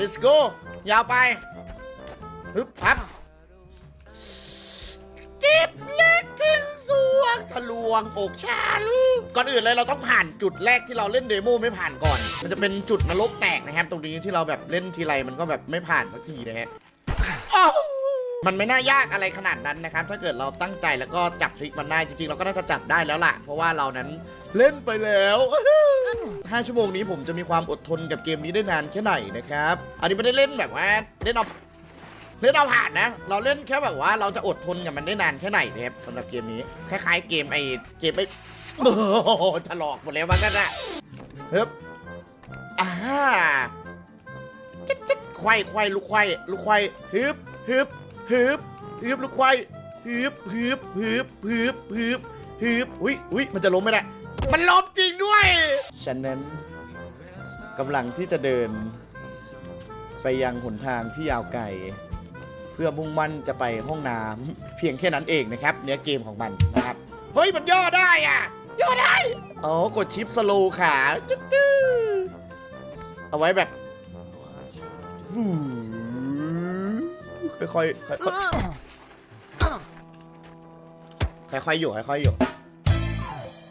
let's go ยาวไปฮึบพับจิบเล็กถึงสวงทะลวงอกฉันก่อนอื่นเลยเราต้องผ่านจุดแรกที่เราเล่นเดโมไม่ผ่านก่อน มันจะเป็นจุดนรกแตกนะครับ ตรงนี้ที่เราแบบเล่นทีไรมันก็แบบไม่ผ่านสักทีนะฮะมันไม่น่ายากอะไรขนาดนั้นนะครับ ถ้าเกิดเราตั้งใจแล้วก็จับทริคมันได้จริงๆ เราก็น่าจะจับได้แล้วล่ะ เพราะว่าเรานั้นเล่นไปแล้ว 5 ชั่วโมงนี้ผมจะมีความอดทนกับเกมนี้ได้นานแค่ไหนนะครับ อันนี้ไม่ได้เล่นแบบว่าเล่นเอาเล่นเอาผ่านนะ เราเล่นแค่แบบว่าเราจะอดทนกับมันได้นานแค่ไหนนะครับสำหรับเกมนี้คล้ายๆเกมไอ้เกมไอ้โอ้โหถลอกหมดแล้วมันก็ได้ฮึบอ่าจิ๊ดจิ๊ดควายควายลูกควายลูกควายฮึบฮึบฮึบฮึบลูกควายฮึบฮึบฮึบฮึบฮึบฮึบอุ้ยอุ้ยมันจะล้มไมเนี่ย มันล้มจริงด้วย ฉันนั้นกำลังที่จะเดิน ไปยังหนทางที่ยาวไกล เพื่อมุ่งมั่นจะไปห้องน้ำเพียงแค่นั้นเองนะครับ เนื้อเกมของมันนะครับ เฮ้ย มันย่อได้อะ ย่อได้ อ๋อ กดชิปสโลว์ขาจึ๊ดจึ๊ดเอาไว้แบบฟูค่อยๆค่อยๆค่อยๆอยู่ค่อยๆอยู่